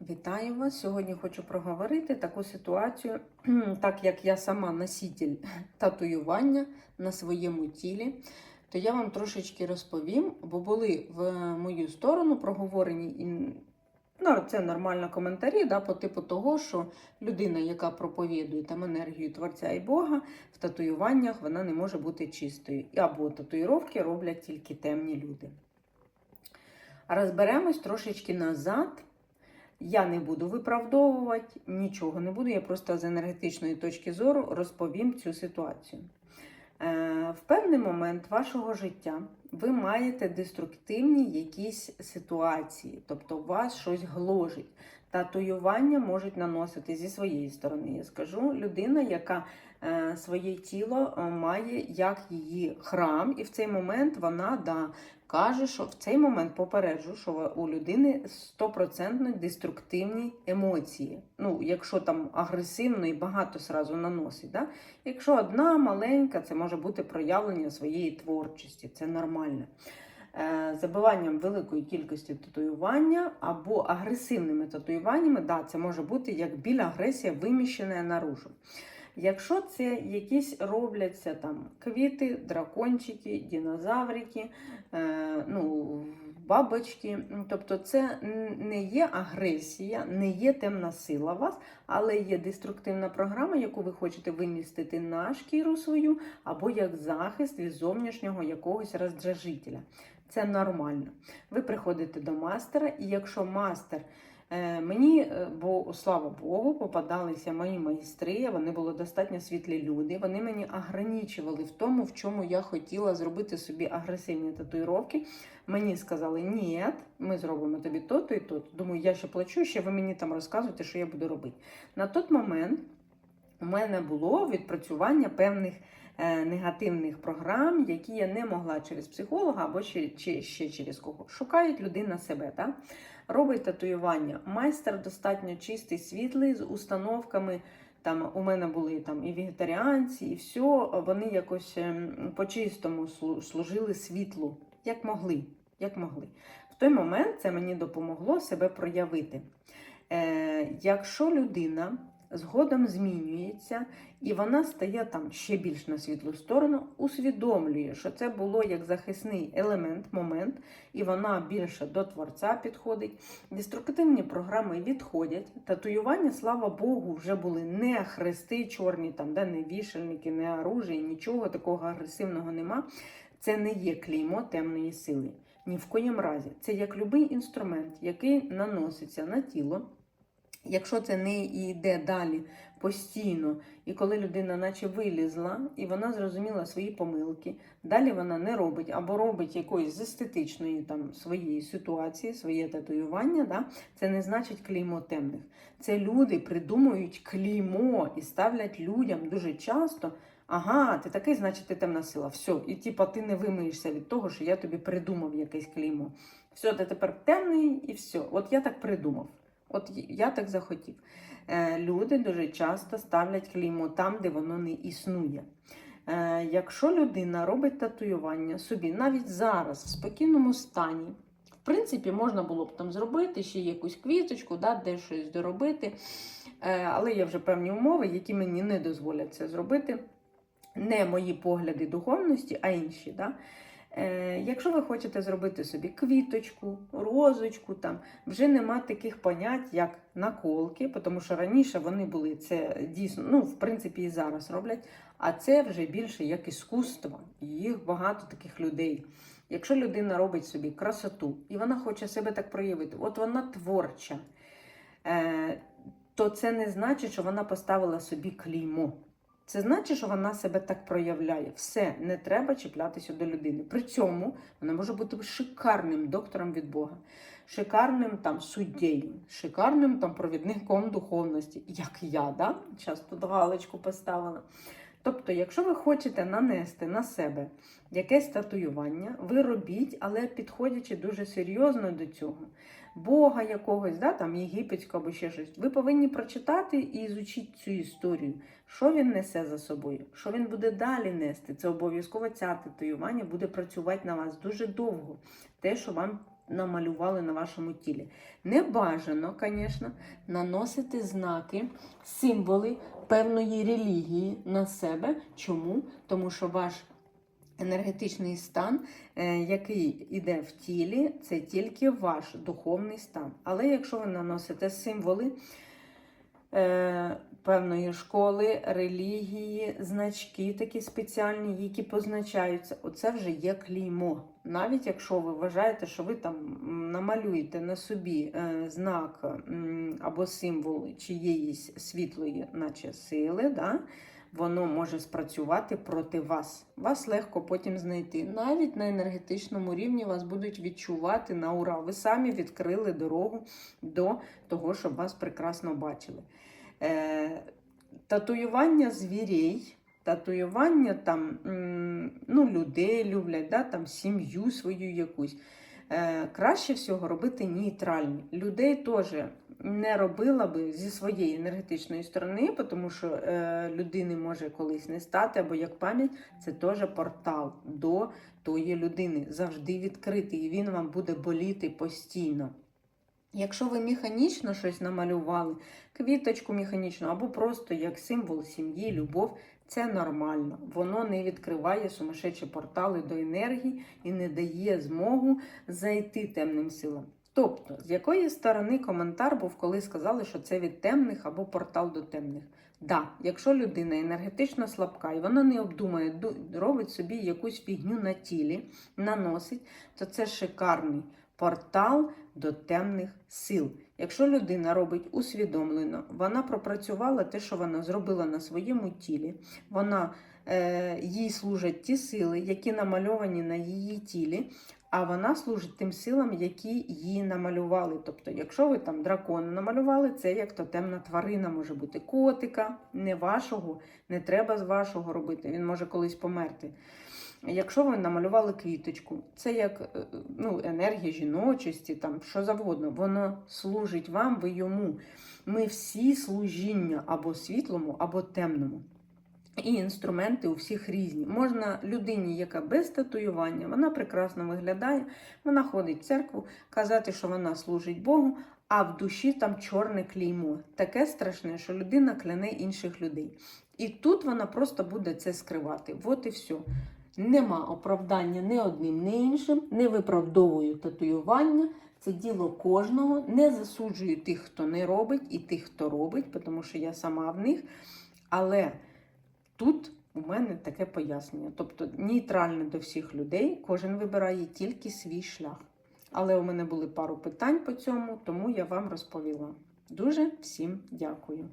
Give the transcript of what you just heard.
Вітаю вас! Сьогодні хочу проговорити таку ситуацію, так як я сама носитель татуювання на своєму тілі, то я вам трошечки розповім, бо були в мою сторону проговорені і ну, це нормально коментарі, да, по типу того, що людина, яка проповідує там енергію Творця і Бога, в татуюваннях вона не може бути чистою. Або татуїровки роблять тільки темні люди. Розберемось трошечки назад. Я не буду виправдовувати, нічого не буду. Я просто з енергетичної точки зору розповім цю ситуацію. Е, В певний момент вашого життя ви маєте деструктивні якісь ситуації, тобто вас щось гложить. Татуювання можуть наносити зі своєї сторони. Я скажу, людина, яка е, своє тіло е, має як її храм, і в цей момент вона да, каже, що в цей момент попереджу, що у людини 100% деструктивні емоції. Ну, якщо там агресивно і багато сразу наносить. Да? Якщо одна маленька, це може бути проявлення своєї творчості, це нормально. Е, Забиванням великої кількості татуювання або агресивними татуюваннями, да, це може бути як біль агресія виміщена наружу. Якщо це якісь робляться там квіти, дракончики, динозаврики, е, ну, бабочки, тобто це не є агресія, не є темна сила вас, але є деструктивна програма, яку ви хочете вимістити на шкіру свою, або як захист від зовнішнього якогось роздражителя. Це нормально. Ви приходите до мастера, і якщо мастер Мені, е, бо слава Богу, попадалися мої майстри, вони були достатньо світлі люди. Вони мені ограничували в тому, в чому я хотіла зробити собі агресивні татуїровки. Мені сказали, ні, ми зробимо тобі то-то і то. Думаю, я ще плачу, ще ви мені там розказуєте, що я буду робити. На той момент у мене було відпрацювання певних. е, Негативних програм, які я не могла через психолога або ще, чи, ще через кого. Шукають людина себе. Так? робить татуювання. Майстер достатньо чистий, світлий, з установками. Там у мене були там і вегетаріанці, і все. Вони якось ем, по-чистому служили світлу, як могли. як могли. В той момент це мені допомогло себе проявити. Е, якщо людина згодом змінюється, і вона стає там ще більш на світлу сторону, усвідомлює, що це було як захисний елемент, момент, і вона більше до творця підходить. Деструктивні програми відходять. Татуювання, слава Богу, вже були не хрести чорні, там, де не вішальники, не оружие, нічого такого агресивного нема. Це не є клеймо темної сили. Ні в коїм разі. Це як будь-який інструмент, який наноситься на тіло. Якщо це не йде далі постійно, і коли людина наче вилізла, і вона зрозуміла свої помилки, далі вона не робить або робить якоїсь з естетичної там своєї ситуації, своє татуювання, да? це не значить клеймо темних. Це люди придумують клеймо і ставлять людям дуже часто. Ага, ти такий, значить, ти темна сила. Все, і типа ти не вимиєшся від того, що я тобі придумав якесь клеймо. Все, ти тепер темний і все. От я так придумав. От я так захотів. Е, Люди дуже часто ставлять клеймо там, де воно не існує. Е, Якщо людина робить татуювання собі, навіть зараз, в спокійному стані, в принципі, можна було б там зробити ще якусь квіточку, да, де щось доробити. Е, Але є вже певні умови, які мені не дозволять це зробити. Не мої погляди духовності, а інші. Да? Е, Якщо ви хочете зробити собі квіточку, розочку, там вже нема таких понять, як наколки, тому що раніше вони були це дійсно, ну, в принципі, і зараз роблять, а це вже більше як іскусство. Їх багато таких людей. Якщо людина робить собі красоту і вона хоче себе так проявити, от вона творча, е, то це не значить, що вона поставила собі клеймо. Це значить, що вона себе так проявляє. Все, не треба чіплятися до людини. При цьому вона може бути шикарним доктором від Бога, шикарним там суддєю, шикарним там провідником духовності, як я, да? Зараз галочку поставила. Тобто, якщо ви хочете нанести на себе якесь татуювання, ви робіть, але підходячи дуже серйозно до цього. Бога якогось, да, там єгипетського або ще щось, ви повинні прочитати і ізучити цю історію, що він несе за собою, що він буде далі нести. Це обов'язково ця татуювання буде працювати на вас дуже довго. Те, що вам намалювали на вашому тілі. Не бажано, звісно, наносити знаки, символи певної релігії на себе. Чому? Тому що ваш енергетичний стан, е, який йде в тілі, це тільки ваш духовний стан. Але якщо ви наносите символи е, певної школи, релігії, значки такі спеціальні, які позначаються, оце вже є клеймо. Навіть якщо ви вважаєте, що ви там намалюєте на собі е, знак або символ чиєїсь світлої, наче сили, да, воно може спрацювати проти вас. Вас легко потім знайти. Навіть на енергетичному рівні вас будуть відчувати на ура. Ви самі відкрили дорогу до того, щоб вас прекрасно бачили. Е, татуювання звірей, татуювання там, ну, людей люблять, да, там, сім'ю свою якусь. Е, краще всього робити нейтральні. Людей теж не робила би зі своєї енергетичної сторони, тому що е, людини може колись не стати, або як пам'ять, це теж портал до тої людини. Завжди відкритий, і він вам буде боліти постійно. Якщо ви механічно щось намалювали, квіточку механічну, або просто як символ сім'ї, любов, це нормально. Воно не відкриває сумасшедші портали до енергії і не дає змогу зайти темним силам. Тобто, з якої сторони коментар був, коли сказали, що це від темних або портал до темних. Да, якщо людина енергетично слабка і вона не обдумає, робить собі якусь фігню на тілі, наносить, то це шикарний портал до темних сил. Якщо людина робить усвідомлено, вона пропрацювала те, що вона зробила на своєму тілі, вона, е, їй служать ті сили, які намальовані на її тілі, а вона служить тим силам, які її намалювали. Тобто, якщо ви там дракона намалювали, це як то темна тварина може бути котика, не вашого, не треба з вашого робити, він може колись померти. Якщо ви намалювали квіточку, це як е, ну, енергія жіночості, там що завгодно, воно служить вам, ви йому. Ми всі служіння або світлому, або темному. І інструменти у всіх різні. Можна людині, яка без татуювання, вона прекрасно виглядає, вона ходить в церкву, казати, що вона служить Богу, а в душі там чорне клеймо. Таке страшне, що людина кляне інших людей. І тут вона просто буде це скривати. От і все. Нема оправдання ні одним, ні іншим, не виправдовую татуювання. Це діло кожного. Не засуджую тих, хто не робить, і тих, хто робить, тому що я сама в них. Але тут у мене таке пояснення. Тобто нейтральне до всіх людей, кожен вибирає тільки свій шлях. Але у мене були пару питань по цьому, тому я вам розповіла. Дуже всім дякую.